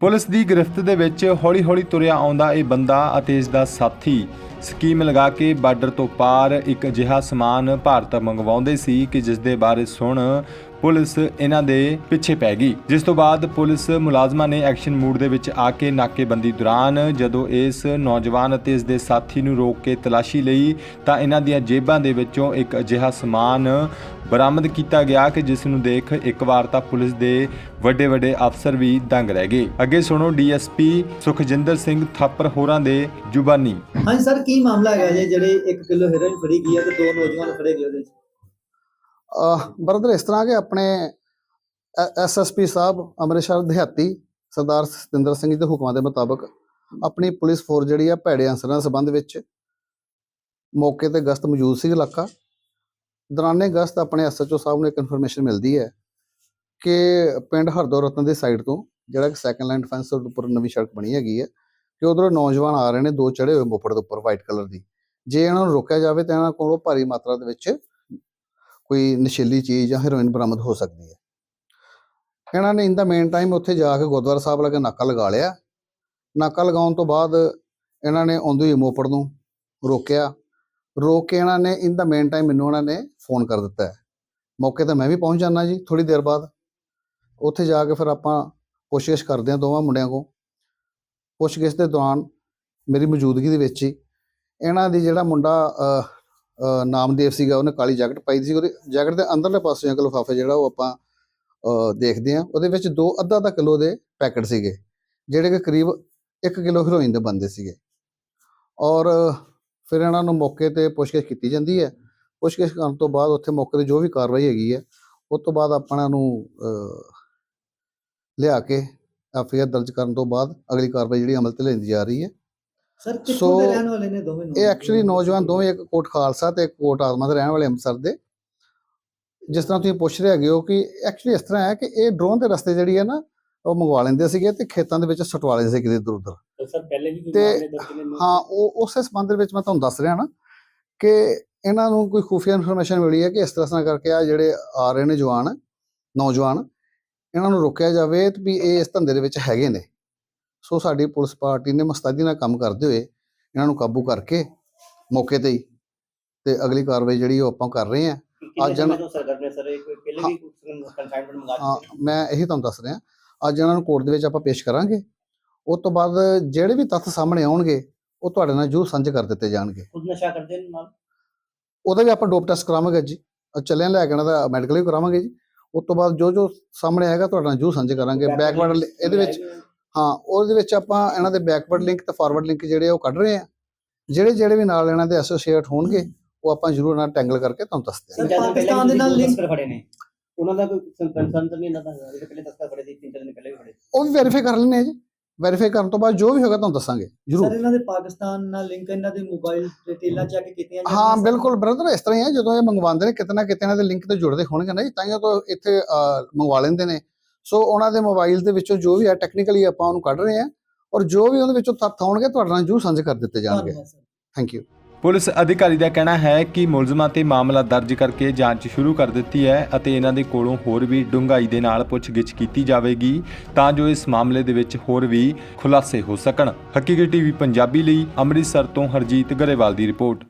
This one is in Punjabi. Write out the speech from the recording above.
ਪੁਲਿਸ ਦੀ ਗ੍ਰਿਫਤ ਦੇ ਵਿੱਚ ਹੌਲੀ-ਹੌਲੀ ਤੁਰਿਆ ਆਉਂਦਾ ਇਹ ਬੰਦਾ ਅਤੇ ਇਸ ਦਾ ਸਾਥੀ। ਸਕੀਮ ਲਗਾ ਕੇ ਬਾਰਡਰ ਤੋਂ ਪਾਰ ਇੱਕ ਅਜਿਹਾ ਸਮਾਨ ਭਾਰਤ ਮੰਗਵਾਉਂਦੇ ਸੀ ਕਿ ਜਿਸ ਦੇ ਬਾਰੇ ਸੁਣ ਪੁਲਿਸ ਇਹਨਾਂ ਦੇ ਪਿੱਛੇ ਪੈ ਗਈ। ਜਿਸ ਤੋਂ ਬਾਅਦ ਪੁਲਿਸ ਮੁਲਾਜ਼ਮਾਂ ਨੇ ਐਕਸ਼ਨ ਮੂਡ ਦੇ ਵਿੱਚ ਆ ਕੇ ਨਾਕੇਬੰਦੀ ਦੌਰਾਨ ਜਦੋਂ ਇਸ ਨੌਜਵਾਨ ਅਤੇ ਇਸ ਦੇ ਸਾਥੀ ਨੂੰ ਰੋਕ ਕੇ ਤਲਾਸ਼ੀ ਲਈ, ਤਾਂ ਇਹਨਾਂ ਦੀਆਂ ਜੇਬਾਂ ਦੇ ਵਿੱਚੋਂ ਇੱਕ ਅਜਿਹਾ ਸਮਾਨ ਬਰਾਮਦ ਕੀਤਾ ਗਿਆ ਕਿ ਜਿਸ ਨੂੰ ਦੇਖ ਇੱਕ ਵਾਰ ਤਾਂ ਪੁਲਿਸ ਦੇ ਵੱਡੇ ਵੱਡੇ ਅਫਸਰ ਵੀ ਦੰਗ ਰਹਿ ਗਏ। ਅੱਗੇ ਸੁਣੋ ਡੀਐਸਪੀ ਸੁਖਜਿੰਦਰ ਸਿੰਘ ਥਾਪਰ ਹੋਰਾਂ ਦੇ ਜ਼ੁਬਾਨੀ। ਹਾਂਜੀ ਸਰ, ਕੀ ਮਾਮਲਾ ਹੈਗਾ ਜੀ? ਜਿਹੜੇ 1 ਕਿਲੋ ਹੈਰੋਇਨ ਫੜੀ ਗਈ ਹੈ ਤੇ ਦੋ ਨੌਜਵਾਨ ਫੜੇ ਗਏ ਉਹਦੇ ਵਿੱਚ। ਬਰਦਰ, ਇਸ ਤਰ੍ਹਾਂ ਕਿ ਆਪਣੇ ਐਸਐਸਪੀ ਸਾਹਿਬ ਅੰਮ੍ਰਿਤਸਰ ਦਿਹਾਤੀ ਸਰਦਾਰ ਸਤਿੰਦਰ ਸਿੰਘ ਜੀ ਦੇ ਹੁਕਮਾਂ ਦੇ ਮੁਤਾਬਕ ਆਪਣੀ ਪੁਲਿਸ ਫੋਰਸ ਜਿਹੜੀ ਆ ਭੈੜੇ ਅੰਸਰਾਂ ਦੇ ਸੰਬੰਧ ਵਿੱਚ ਮੌਕੇ ਤੇ ਗਸ਼ਤ ਮੌਜੂਦ ਸੀ ਇਲਾਕਾ। ਦੌਰਾਨੇ ਗਸ਼ਤ ਆਪਣੇ ਐਸਐਚਓ ਸਾਹਿਬ ਨੂੰ ਇੱਕ ਇਨਫੋਰਮੇਸ਼ਨ ਮਿਲਦੀ ਹੈ ਕਿ ਪਿੰਡ ਹਰਦੋ ਰਤਨ ਦੇ ਸਾਈਡ ਤੋਂ ਜਿਹੜਾ ਕਿ ਸੈਕੰਡ ਲਾਈਨ ਡਿਫੈਂਸ ਉੱਪਰ ਨਵੀਂ ਸੜਕ ਬਣੀ ਹੈਗੀ ਹੈ ਕਿ ਉਧਰੋਂ ਨੌਜਵਾਨ ਆ ਰਹੇ ਨੇ ਦੋ ਚੜੇ ਹੋਏ ਮੋਪੜ ਦੇ ਉੱਪਰ ਵਾਈਟ ਕਲਰ ਦੀ। ਜੇ ਇਹਨਾਂ ਨੂੰ ਰੋਕਿਆ ਜਾਵੇ ਤਾਂ ਇਹਨਾਂ ਕੋਲੋਂ ਭਾਰੀ ਮਾਤਰਾ ਦੇ ਵਿੱਚ ਕੋਈ ਨਸ਼ੀਲੀ ਚੀਜ਼ ਜਾਂ ਹੈਰੋਇਨ ਬਰਾਮਦ ਹੋ ਸਕਦੀ ਹੈ। ਇਹਨਾਂ ਨੇ ਇਨ ਦਾ ਮੇਨ ਟਾਈਮ ਉੱਥੇ ਜਾ ਕੇ ਗੁਰਦੁਆਰਾ ਸਾਹਿਬ ਲਗੇ ਨਾਕਾ ਲਗਾ ਲਿਆ। ਨਾਕਾ ਲਗਾਉਣ ਤੋਂ ਬਾਅਦ ਇਹਨਾਂ ਨੇ ਆਉਂਦੇ ਹੋਏ ਮੋਪੜ ਨੂੰ ਰੋਕਿਆ। ਰੋਕ ਕੇ ਇਹਨਾਂ ਨੇ ਇਨ ਦਾ ਮੇਨ ਟਾਈਮ ਮੈਨੂੰ ਉਹਨਾਂ ਨੇ ਫੋਨ ਕਰ ਦਿੱਤਾ ਹੈ। ਮੌਕੇ ਤੇ ਮੈਂ ਵੀ ਪਹੁੰਚ ਜਾਣਾ ਜੀ ਥੋੜੀ ਦੇਰ ਬਾਅਦ। ਉੱਥੇ ਜਾ ਕੇ ਫਿਰ ਆਪਾਂ ਪੁੱਛਗਿੱਛ ਕਰਦੇ ਹਾਂ ਦੋਵਾਂ ਮੁੰਡਿਆਂ ਕੋ ਪੁੱਛਗਿੱਛ ਦੇ ਦੌਰਾਨ ਮੇਰੀ ਮੌਜੂਦਗੀ ਦੇ ਵਿੱਚ ਹੀ ਇਹਨਾਂ ਦੀ ਜਿਹੜਾ ਮੁੰਡਾ ਨਾਮਦੇਵ ਸੀਗਾ, ਉਹਨੇ ਕਾਲੀ ਜੈਕਟ ਪਾਈ ਸੀ, ਉਹਦੇ ਜੈਕਟ ਦੇ ਅੰਦਰਲੇ ਪਾਸੇ ਇੱਕ ਲਿਫਾਫਾ ਜਿਹੜਾ ਉਹ ਆਪਾਂ ਦੇਖਦੇ ਆ ਉਹਦੇ ਵਿੱਚ ਦੋ ਅੱਧਾ ਅੱਧਾ ਕਿਲੋ ਦੇ ਪੈਕਟ ਸੀਗੇ, ਜਿਹੜੇ ਕਿ ਕਰੀਬ 1 ਕਿਲੋ ਹੈਰੋਇਨ ਦੇ ਬੰਦੇ ਸੀਗੇ। ਔਰ ਫਿਰ ਇਹਨਾਂ ਨੂੰ ਮੌਕੇ ਤੇ ਪੁੱਛਗਿੱਛ ਕੀਤੀ ਜਾਂਦੀ ਹੈ। ਪੁੱਛਗਿੱਛ ਕਰਨ ਤੋਂ ਬਾਅਦ ਉੱਥੇ ਮੌਕੇ ਤੇ ਜੋ ਵੀ ਕਾਰਵਾਈ ਹੈਗੀ ਹੈ, ਉਸ ਤੋਂ ਬਾਅਦ ਆਪਾਂ ਇਹਨਾਂ ਨੂੰ ਲਿਆ ਕੇ ਐਫਆਈਆਰ ਦਰਜ ਕਰਨ ਤੋਂ ਬਾਅਦ ਅਗਲੀ ਕਾਰਵਾਈ ਜਿਹੜੀ ਅਮਲ ਤੇ ਲੈਂਦੀ ਜਾ ਰਹੀ ਹੈ। ਸਰ ਕਿੱਥੋਂ ਸੋ, ਦੇ ਰਹਿਣ ਵਾਲੇ ਨੇ ਦੋਵੇਂ ਇਹ ਐਕਚੁਅਲੀ ਨੌਜਵਾਨ ਦੋਵੇਂ ਇੱਕ ਕੋਟ ਖਾਲਸਾ ਤੇ ਇੱਕ ਕੋਟ ਆਜ਼ਮਾ ਦੇ ਰਹਿਣ ਵਾਲੇ ਅੰਮ੍ਰਿਤਸਰ ਦੇ। ਜਿਸ ਤਰ੍ਹਾਂ ਤੁਸੀਂ ਪੁੱਛ ਰਹੇ ਹੈਗੇ ਹੋ ਕਿ ਐਕਚੁਅਲੀ ਇਸ ਤਰ੍ਹਾਂ ਹੈ ਕਿ ਇਹ ਡਰੋਨ ਦੇ ਰਸਤੇ ਜਿਹੜੀ ਹੈ ਨਾ ਉਹ ਮੰਗਵਾ ਲੈਂਦੇ ਸੀਗੇ ਤੇ ਖੇਤਾਂ ਦੇ ਵਿੱਚ ਸਟਵਾ ਲੈਂਦੇ ਸੀ ਕਿਤੇ ਸਰ ਪਹਿਲੇ ਵੀ ਕੋਈ ਤੇ ਹਾਂ ਉਹ ਉਸੇ ਸੰਬੰਧ ਦੇ ਵਿੱਚ ਮੈਂ ਤੁਹਾਨੂੰ ਦੱਸ ਰਿਹਾ ਨਾ ਕਿ ਇਹਨਾਂ ਨੂੰ ਕੋਈ ਖੁਫੀਆ ਇਨਫੋਰਮੇਸ਼ਨ ਮਿਲੀ ਹੈ ਕਿ ਇਸ ਤਰ੍ਹਾਂ ਕਰਕੇ ਆ ਜਿਹੜੇ ਆ ਰਹੇ ਨੇ ਜਵਾਨ ਨੌਜਵਾਨ ਇਹਨਾਂ ਨੂੰ ਰੋਕਿਆ ਜਾਵੇ ਤੇ ਵੀ ਇਹ ਇਸ ਧੰਦੇ ਦੇ ਵਿੱਚ ਹੈਗੇ ਨੇ। ਸੋ ਸਾਡੀ ਪੁਲਿਸ ਪਾਰਟੀ ਨੇ ਮਸਤੈਦੀ ਨਾਲ ਕੰਮ ਕਰਦੇ ਹੋਏ ਇਹਨਾਂ ਨੂੰ ਕਾਬੂ ਕਰਕੇ ਮੌਕੇ ਤੇ ਹੀ ਤੇ ਅਗਲੀ ਕਾਰਵਾਈ ਜਿਹੜੀ ਉਹ ਆਪਾਂ ਕਰ ਰਹੇ ਕਿੰਨੇ ਅੱਜ ਸਮੇਂ ਤੋਂ ਸਰਗਰਮ ਨੇ ਸਰ? ਇਹ ਕੋਈ ਪਹਿਲੇ ਵੀ ਕੁਝ ਕਨਸਾਈਨਮੈਂਟ ਮੰਗਾ ਹਾਂ ਚੁੱਕੇ ਨੇ ਮੈਂ ਇਹੀ ਤੁਹਾਨੂੰ ਦੱਸ ਰਿਹਾ। ਅੱਜ ਇਹਨਾਂ ਨੂੰ ਕੋਰਟ ਦੇ ਵਿੱਚ ਆਪਾਂ ਪੇਸ਼ ਕਰਾਂਗੇ। ਉਸ ਤੋਂ ਬਾਅਦ ਜਿਹੜੇ ਵੀ ਤੱਥ ਸਾਹਮਣੇ ਆਉਣਗੇ ਉਹ ਤੁਹਾਡੇ ਨਾਲ ਜੂ ਸਾਂਝੇ ਕਰ ਦਿੱਤੇ ਜਾਣਗੇ। ਖੁਦ ਨਸ਼ਾ ਕਰਦੇ ਨੇ ਨਾਲ? ਉਹਦਾ ਵੀ ਆਪਾਂ ਡੋਪ ਟੈਸਟ ਕਰਾਵਾਂਗੇ ਜੀ ਚੱਲਿਆਂ ਲੈ ਕੇ ਇਹਨਾਂ ਦਾ ਮੈਡੀਕਲ ਵੀ ਕਰਾਵਾਂਗੇ ਜੀ। ਉਸ ਤੋਂ ਬਾਅਦ ਜੋ ਜੋ ਸਾਹਮਣੇ ਆਏਗਾ ਤੁਹਾਡੇ ਨਾਲ ਜੂ ਸਾਂਝੇ ਕਰਾਂਗੇ। ਬੈਕਵਰਡ ਇਹਦੇ ਵਿੱਚ ਹਾਂ ਉਹਦੇ ਵਿੱਚ ਆਪਾਂ ਇਹਨਾਂ ਦੇ ਬੈਕਵਰਡ ਲਿੰਕ ਤੇ ਫਾਰਵਰਡ ਲਿੰਕ ਜਿਹੜੇ ਉਹ ਕੱਢ ਰਹੇ ਆ। ਜਿਹੜੇ ਜਿਹੜੇ ਵੀ ਨਾਲ ਇਹਨਾਂ ਦੇ ਐਸੋਸੀਏਟ ਹੋਣਗੇ ਉਹ ਆਪਾਂ ਜ਼ਰੂਰ ਨਾਲ ਟੈਂਗਲ ਕਰਕੇ ਤੁਹਾਨੂੰ ਦੱਸਦੇ ਹਾਂ ਪਾਕਿਸਤਾਨ ਦੇ ਨਾਲ ਲਿੰਕ- ਫੜੇ ਨੇ। ਉਹਨਾਂ ਦਾ ਕੋਈ ਕੰਸਰਨ ਤਾਂ ਨਹੀਂ ਇਹਨਾਂ ਦਾ ਹੈਗਾ, ਜਿਹੜੇ ਪਹਿਲੇ ਤਸਕਰ ਫੜੇ ਸੀ ਤਿੰਨ ਚਾਰ ਦਿਨ ਪਹਿਲੇ ਵੀ ਫੜੇ। ਉਹ ਵੀ ਵੈਰੀਫਾਈ ਕਰ ਲੈਣੇ ਜੀ। ਵੈਰੀਫਾਈ ਕਰਨ ਤੋਂ ਬਾਅਦ ਜੋ ਵੀ ਹੋਗਾ ਤੁਹਾਨੂੰ ਦੱਸਾਂਗੇ ਜ਼ਰੂਰ। ਸਰ ਇਹਨਾਂ ਦੇ ਪਾਕਿਸਤਾਨ ਨਾਲ ਲਿੰਕ ਇਹਨਾਂ ਦੇ ਮੋਬਾਈਲ ਡਿਟੇਲਾਂ ਚੈੱਕ ਕੀਤੀਆਂ ਹਾਂ? ਬਿਲਕੁਲ ਬ੍ਰਦਰ ਇਸ ਤਰ੍ਹਾਂ ਹੀ ਹੈ ਜਦੋਂ ਇਹ ਮੰਗਵਾਉਂਦੇ ਨੇ ਕਿਤੇ ਨਾ ਕਿਤੇ ਇਹਨਾਂ ਦੇ ਲਿੰਕ ਤੇ ਜੁੜਦੇ ਹੋਣਗੇ ਨਾ ਜੀ ਤਾਂ ਹੀ ਤਾਂ ਇੱਥੇ ਮੰਗਵਾ ਲੈਂਦੇ ਨੇ। ਸੋ ਉਹਨਾਂ ਦੇ ਮੋਬਾਈਲ ਦੇ ਵਿੱਚੋਂ ਜੋ ਵੀ ਹੈ ਟੈਕਨੀਕਲੀ ਆਪਾਂ ਉਹਨੂੰ ਕੱਢ ਰਹੇ ਹਾਂ ਔਰ ਜੋ ਵੀ ਉਹਦੇ ਵਿੱਚੋਂ ਤੱਥ ਆਉਣਗੇ ਤੁਹਾਡੇ ਨਾਲ ਜੂ ਸਾਂਝੇ ਕਰ ਦਿੱਤੇ ਜਾਣਗੇ। ਥੈਂਕ ਯੂ ਪੁਲਿਸ ਅਧਿਕਾਰੀ ਦਾ ਕਹਿਣਾ ਹੈ ਕਿ ਮੁਲਜ਼ਮਾਂ ਤੇ ਮਾਮਲਾ ਦਰਜ ਕਰਕੇ ਜਾਂਚ ਸ਼ੁਰੂ ਕਰ ਦਿੱਤੀ ਹੈ ਅਤੇ ਇਹਨਾਂ ਦੇ ਕੋਲੋਂ ਹੋਰ ਵੀ ਡੂੰਘਾਈ ਦੇ ਨਾਲ ਪੁੱਛਗਿੱਛ ਕੀਤੀ ਜਾਵੇਗੀ ਤਾਂ ਜੋ ਇਸ ਮਾਮਲੇ ਦੇ ਵਿੱਚ ਹੋਰ ਵੀ ਖੁਲਾਸੇ ਹੋ ਸਕਣ। ਹਕੀਕੀ ਟੀਵੀ ਪੰਜਾਬੀ ਲਈ ਅੰਮ੍ਰਿਤਸਰ ਤੋਂ ਹਰਜੀਤ ਗਰੇਵਾਲ ਦੀ ਰਿਪੋਰਟ।